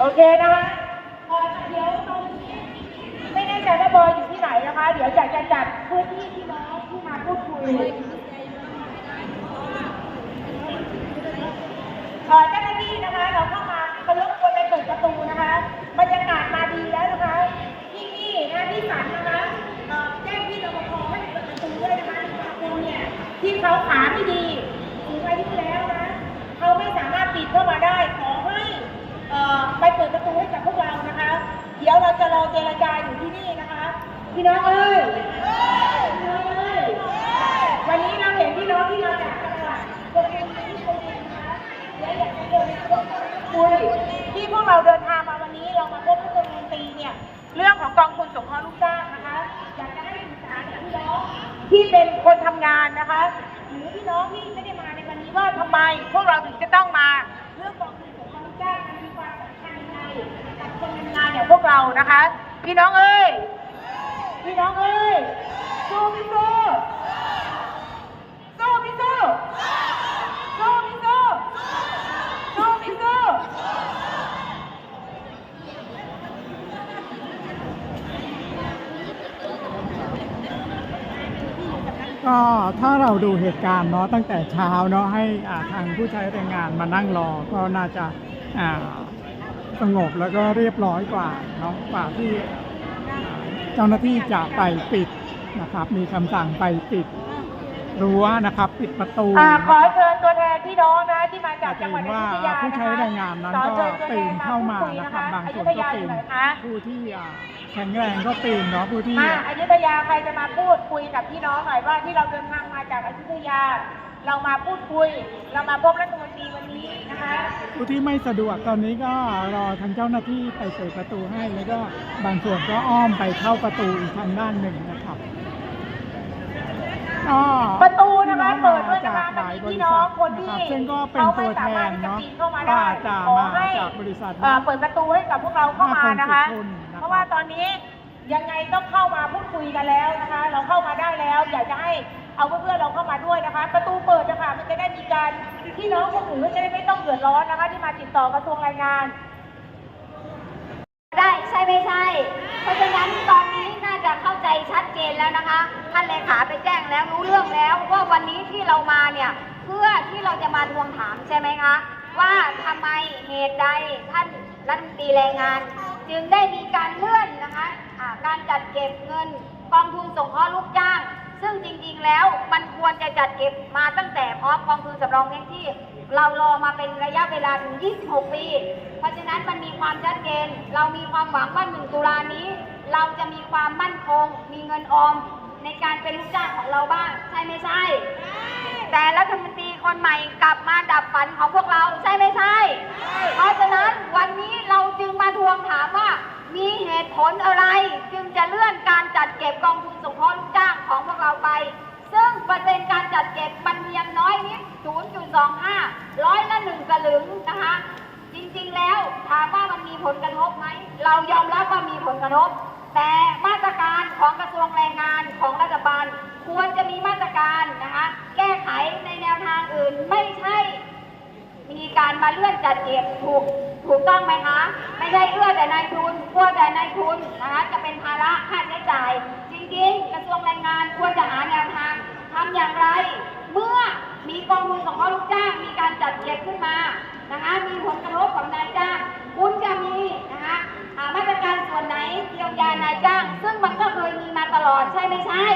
โอเคนะคะเดี๋ยวตรงนี้ไม่แน่ใจว่าบอยอยู่ที่ไหนนะคะ เดี๋ยวอยากจะจัดพื้นที่ที่น้องที่มาพูดคุยเจ้าหน้าที่นะคะเราเข้ามาเขารบกวนไปเปิดประตูนะคะบรรยากาศมาดีแล้วนะคะ ที่นี่นะที่สันนะคะ เราจะรจาอยู่ที่นี่นะคะพี่น้องเอ้ยพี่น้องเอ้ยวันนี้เราเห็นพี่น้องที่มาจากจังหวัดตัวเองที่โควิดนะคะเดี๋ยวอยากจะเดินคุยที่พวกเราเดินทางมาวันนี้เรามาพบผู้ดำเนินตีเนี่ยเรื่องของกองทุนสงเคราะห์ลูกจ้างนะคะอยากจะให้สื่อสาพี่น้องที่เป็นคนทำงานนะคะหรือพี่น้องที่ไม่ได้มาในวันนี้ว่าทำไมพวกเราถึงจะต้องมาเรื่องกองทุนสงเคราะห์ลูกจ้างมันมีความสำคัญยังไง คนทำงานอย่างพวกเรานะคะ พี่น้องเอ้ย พี่น้องเอ้ย สู้พี่สู้สู้พี่สู้สู้พี่สู้สู้พี่สู้ก็ถ้าเราดูเหตุการณ์เนาะตั้งแต่เช้าเนาะให้อ่าทางผู้ใช้แรงงานมานั่งรอก็น่าจะอ่า สงบแล้วก็เรียบร้อยกว่าเนาะกว่าที่อ่าเจ้าหน้าที่จะไปปิดนะครับ มีคำสั่งไปปิดรั้วนะครับ ปิดประตูอ่านะขอครับเชิญตัวแทนพี่น้องนะที่มาจากจะจังหวัเห็ดนอว่ายุธยาผู้นะใช้คะแรงงานนั้นขอก็เชิญตัวแทปีนนเข้ามาพูดคุยนะครับบางอส่ยุวนธก็ยาอปียู่นไหนคะผู้ที่อ่าแข็งแรงก็ปีนเนาะผู้ที่มาอยุธยาใครจะมาพูดคุยกับพี่น้องหน่อยว่าที่เราเดินทางมาจากอยุธยา เรามาพูดคุย เรามาพบรัฐมนตรีวันนี้นะคะผู้ที่ไม่สะดวกตอนนี้ก็รอทางเจ้าหน้าที่ไปเปิดประตูให้แล้วก็บางส่วนก็อ้อมไปเข้าประตูอีกทางด้านหนึ่งนะครับก็ประตูนะคะพี่องเปิดด้วยมานะคะจากหลายบพี่ริน้อษังทคนนะที่ครับซึ่งก็เป็นเขาตัไม่วแทสามารถนที่จะเนาะปีนเข้ามาก็ได้จะขอมาให้จากบริษัทเอ่อเปิดประตูให้กับพวกเราเข้ามานะคะห้าคนสิบคนนะครับเพราะว่าตอนนี้ ยังไงต้องเข้ามาพูดคุยกันแล้วนะคะ เราเข้ามาได้แล้ว อยากจะให้เอาเพื่อนๆเราเข้ามาด้วยนะคะ ประตูเปิดนะคะมันจะได้มีการพี่น้องคนอื่นก็จะได้ไม่ต้องเดือดร้อนนะคะ ที่มาติดต่อกระทรวงแรงงาน ได้ใช่ไม่ใช่ เพราะฉะนั้นตอนนี้น่าจะเข้าใจชัดเจนแล้วนะคะ ท่านเลขาไปแจ้งแล้วรู้เรื่องแล้วว่าวันนี้ที่เรามาเนี่ยเพื่อที่เราจะมาทวงถามใช่ไหมคะ ว่าทำไมเหตุใดท่านรัฐมนตรีแรงงาน จึงได้มีการเลื่อนนะคะ การจัดเก็บเงินกองทุนส่งเคราะห์ลูกจ้าง ซึ่งจริงๆแล้วมันควรจะจัดเก็บมาตั้งแต่พร้อมกองทุนสำรองเลี้ยงชีพเรารอมาเป็นระยะเวลาถึง 26 ปี เพราะฉะนั้นมันมีความชัดเจนเรามีความหวังว่า1ตุลานี้ เราจะมีความมั่นคง มีเงินออมในการเป็นลูกจ้างของเราบ้าง ใช่ไม่ใช่ แต่รัฐมนตรีคนใหม่กลับมาดับฝันของพวกเราใช่ไม่ใช่ เพราะฉะนั้นวันนี้เราจึงมาทวงถามว่า มีเหตุผลอะไรจึงจะเลื่อนการจัดเก็บกองทุนสงเคราะห์ลูกจ้างของพวกเราไป ซึ่งเปอร์เซ็นต์การจัดเก็บมันเพียงน้อยนิด 0.25 ร้อยละหนึ่งสลึงนะคะ จริงๆแล้วถามว่ามันมีผลกระทบไหม เรายอมรับว่ามีผลกระทบ แต่มาตรการของกระทรวงแรงงาน มาเลื่อนจัดเก็บถูกถูกต้องไหมคะ ไม่ใช่เอื้อแต่นายทุนกลัวแต่นายทุนนะคะจะเป็นภาระค่าใช้จ่าย จริงๆ กระทรวงแรงงานควรจะหาแนวทางทำอย่างไร เมื่อมีกองทุนสงเคราลูกจ้างมีการจัดเก็บขึ้นมานะคะมีผลกระทบกับนายจ้างคุณจะมีนะคะอ่ามาตรการส่วนไหนเยียวยานายจ้าง ซึ่งมันก็เคยมีมาตลอดใช่ไม่ใช่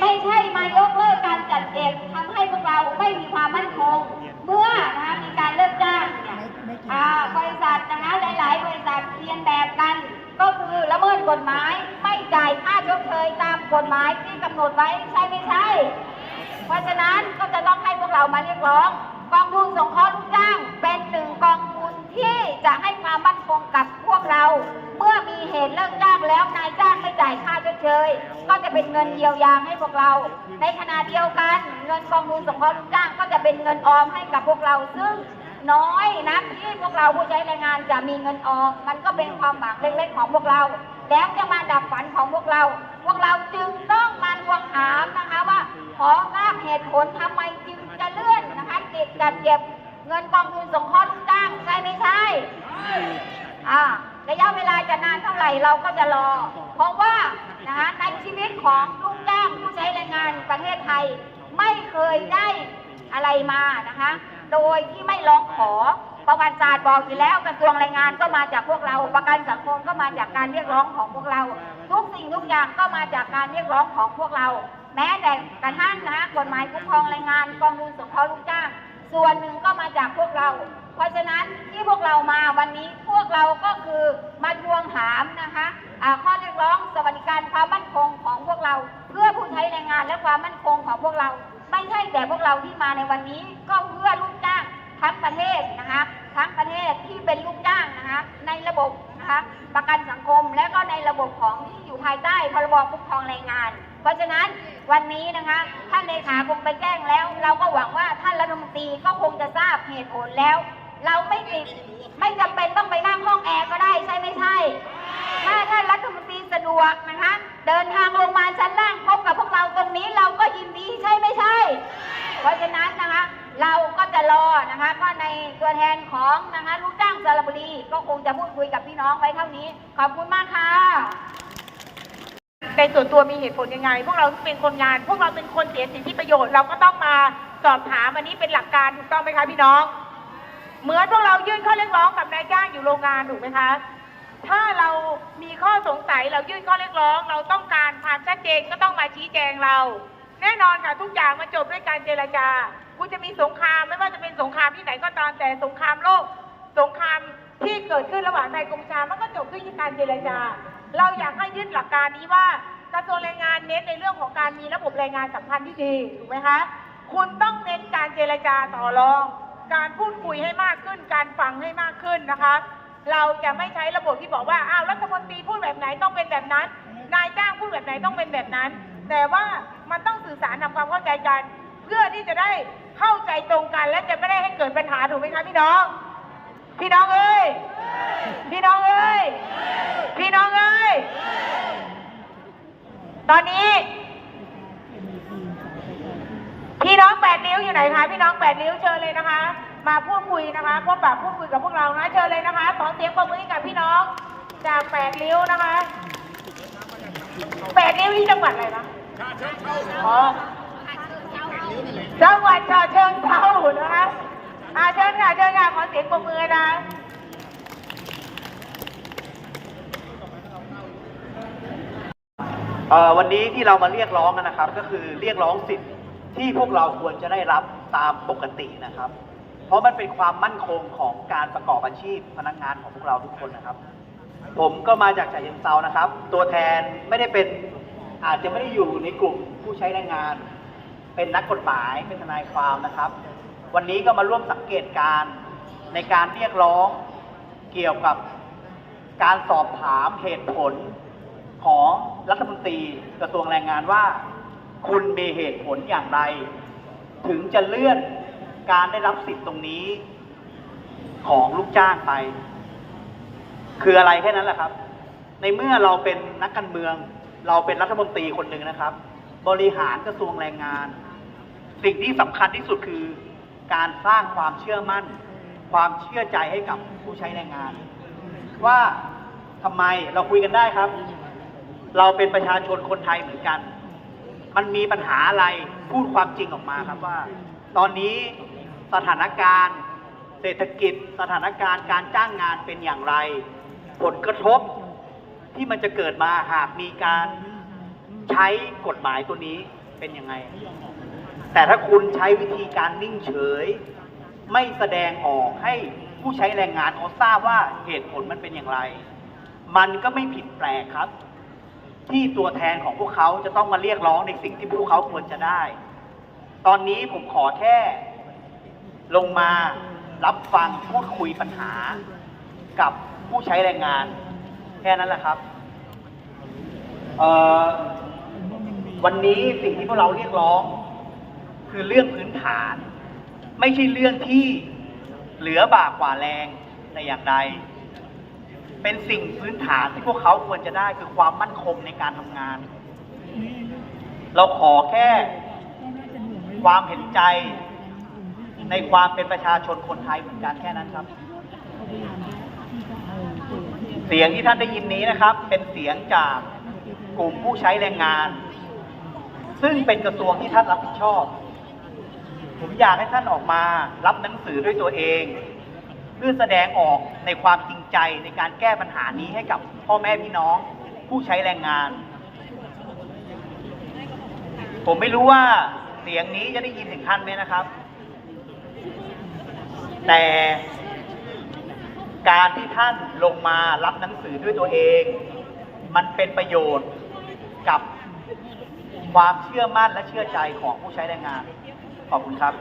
ไม่ใช่มายกเลิกการจัดเก็บทำให้พวกเราไม่มีความมั่นคง เมื่อนะคะมีการเลิกจ้างเนี่ยอ่าบริษัทนะคะหลาย ๆ บริษัทเรียนแบบกัน ก็คือละเมิดกฎหมายไม่จ่ายค่าชดเชยตามกฎหมายที่กำหนดไว้ใช่ไม่ใช่ เพราะฉะนั้นก็จะต้องให้พวกเรามาเรียกร้อง กองทุนสงเคราะห์ลูกจ้างเป็นหนึ่งกอง ที่จะให้ความมั่นคงกับพวกเรา เมื่อมีเหตุเลิกจ้างแล้วนายจ้างไม่จ่ายค่าชดเชย ก็จะเป็นเงินเยียวยาให้พวกเรา ในขณะเดียวกัน เงินกองทุนสงเคราะห์ลูกจ้างก็จะเป็นเงินออมให้กับพวกเราซึ่งน้อยนะที่พวกเราผู้ใช้แรงงานจะมีเงินออมมันก็เป็นความหวังเล็กๆของพวกเรา แล้วจะมาดับฝันของพวกเรา พวกเราจึงต้องมาทวงถามนะคะว่าขอทราบเหตุผลทำไมจึงจะเลื่อนนะคะเก็บจัดเก็บ เงินกองทุนสงเคราะห์ลูกจ้างใช่ไม่ใช่าไหร่เราก็จะรอ เพราะว่านะคะในชีวิตของลูกจ้างผู้ใช้แรงงานประเทศไทย ไม่เคยได้อะไรมานะคะ โดยที่ไม่ร้องขอประวัติศาสตร์บอกอยู่แล้วกระทรวงแรงงานก็มาจากพวกเรา ประกันสังคมก็มาจากการเรียกร้องของพวกเรา ทุกสิ่งทุกอย่างก็มาจากการเรียกร้องของพวกเรา แม้แต่กระทั่งนะกฎหมายคุ้มครองแรงงานกองทุนสงเคราะห์ลูกจ้าง ส่วนหนึ่งก็มาจากพวกเรา เพราะฉะนั้นที่พวกเรามาวันนี้พวกเราก็คือมาทวงถามนะคะข้อเรียกร้องสวัสดิการความมั่นคงของพวกเรา เพื่อผู้ใช้แรงงานและความมั่นคงของพวกเรา ไม่ใช่แต่พวกเราที่มาในวันนี้ ก็เพื่อลูกจ้างทั้งประเทศนะคะ เหตุผลแล้ว เราไม่ติดไม่จำเป็นต้องไปนั่งห้องแอร์ก็ได้ใช่ไม่ใช่ ถ้าท่านรัฐมนตรีสะดวกนะคะ เดินทางลงมาชั้นล่างพบกับพวกเราตรงนี้เราก็ยินดีใช่ไม่ใช่ เพราะฉะนั้นนะคะ เราก็จะรอนะคะ ก็ในตัวแทนของนะคะลูกจ้างสระบุรีก็คงจะพูดคุยกับพี่น้องไว้เท่านี้ ขอบคุณมากค่ะ ในส่วนตัวมีเหตุผลยังไง พวกเราเป็นคนงาน พวกเราเป็นคนเสียสิทธิประโยชน์เราก็ต้องมาสอบถามอันนี้เป็นหลักการถูกต้องไหมคะพี่น้อง เหมือนพวกเรายื่นข้อเรียกร้องกับนายจ้างอยู่โรงงานถูกไหมคะถ้าเรามีข้อสงสัยเรายื่นข้อเรียกร้อง เราต้องการความชัดเจนก็ต้องมาชี้แจงเรา แน่นอนค่ะทุกอย่างมันจบด้วยการเจรจาคุณจะมีสงครามไม่ว่าจะเป็นสงครามที่ไหนก็ตามแต่สงครามโลก สงครามที่เกิดขึ้นระหว่างไทยกัมพูชามันก็จบด้วยการเจรจา เราอยากให้ยึดหลักการนี้ว่ากระทรวงแรงงานเน้นในเรื่องของการมีระบบแรงงานสัมพันธ์ที่ดีถูกไหมคะ คุณต้องเน้นการเจรจาต่อรอง การพูดคุยให้มากขึ้น การฟังให้มากขึ้นนะคะ เราจะไม่ใช้ระบบที่บอกว่าอ้าวรัฐมนตรีพูดแบบไหนต้องเป็นแบบนั้น นายจ้างพูดแบบไหนต้องเป็นแบบนั้น แต่ว่ามันต้องสื่อสารทำความเข้าใจกัน เพื่อที่จะได้เข้าใจตรงกัน และจะไม่ได้ให้เกิดปัญหาถูกไหมคะพี่น้อง พี่น้องเอ้ย พี่น้องเอ้ย พี่น้องเอ้ย ตอนนี้ พี่น้องแปดนิ้วอยู่ไหนคะ พี่น้องแปดนิ้วเชิญเลยนะคะ มาพูดคุยนะคะพบปะพูดคุยกับพวกเรานะ เชิญเลยนะคะ ขอเสียงปรบมือให้กับพี่น้องจากแปดนิ้วนะคะแปดนิ้วที่จังหวัดอะไรนะอ๋อจังหวัดฉะเชิงเทรานะคะอาเชิญค่ะเชิญค่ะขอเสียงปรบมือนะ เอ่อ วันนี้ที่เรามาเรียกร้องนะครับ ก็คือเรียกร้องสิทธิ์ที่พวกเราควรจะได้รับตามปกตินะครับ เพราะมันเป็นความมั่นคงของการประกอบอาชีพพนักงานของพวกเราทุกคนนะครับ ผมก็มาจากฉะเชิงเซานะครับ ตัวแทนไม่ได้เป็นอาจจะไม่ได้อยู่ในกลุ่มผู้ใช้แรงงาน เป็นนักกฎหมายเป็นทนายความนะครับ วันนี้ก็มาร่วมสังเกตการณ์ในการเรียกร้องเกี่ยวกับการสอบถามเหตุผลของ รัฐมนตรีกระทรวงแรงงานว่า คุณมีเหตุผลอย่างไร ถึงจะเลื่อนการได้รับสิทธิ์ตรงนี้ ของลูกจ้างไป คืออะไรแค่นั้นแหละครับ ในเมื่อเราเป็นนักการเมือง เราเป็นรัฐมนตรีคนหนึ่งนะครับ บริหารกระทรวงแรงงาน สิ่งที่สำคัญที่สุดคือ การสร้างความเชื่อมั่น ความเชื่อใจให้กับผู้ใช้แรงงาน ว่าทำไมเราคุยกันได้ครับ เราเป็นประชาชนคนไทยเหมือนกัน มันมีปัญหาอะไรพูดความจริงออกมาครับว่า ตอนนี้สถานการณ์ เศรษฐกิจ สถานการณ์การจ้างงานเป็นอย่างไร ผลกระทบที่มันจะเกิดมาหากมีการใช้กฎหมายตัวนี้เป็นยังไง แต่ถ้าคุณใช้วิธีการนิ่งเฉย ไม่แสดงออกให้ผู้ใช้แรงงานเขาทราบว่าเหตุผลมันเป็นอย่างไร มันก็ไม่ผิดแปลกครับ ที่ตัวแทนของพวกเขาจะต้องมาเรียกร้องในสิ่งที่พวกเขาควรจะได้ ตอนนี้ผมขอแค่ลงมารับฟังพูดคุยปัญหากับผู้ใช้แรงงาน แค่นั้นแหละครับเอ่อวันนี้สิ่งที่พวกเราเรียกร้อง คือเรื่องพื้นฐาน ไม่ใช่เรื่องที่เหลือบากกว่าแรงแต่อย่างใด เป็นสิ่งพื้นฐานที่พวกเขาควรจะได้คือความมั่นคงในการทำงาน เราขอแค่ความเห็นใจในความเป็นประชาชนคนไทยเหมือนกันแค่นั้นครับ เสียงที่ท่านได้ยินนี้นะครับ เป็นเสียงจากกลุ่มผู้ใช้แรงงาน ซึ่งเป็นกระทรวงที่ท่านรับผิดชอบ ผมอยากให้ท่านออกมารับหนังสือด้วยตัวเอง เพื่อแสดงออกในความจริงใจในการแก้ปัญหานี้ให้กับพ่อแม่พี่น้อง ผู้ใช้แรงงาน ผมไม่รู้ว่าเสียงนี้จะได้ยินถึงท่านไหมนะครับ แต่การที่ท่านลงมารับหนังสือด้วยตัวเอง มันเป็นประโยชน์กับความเชื่อมั่นและเชื่อใจของผู้ใช้แรงงาน ขอบคุณครับ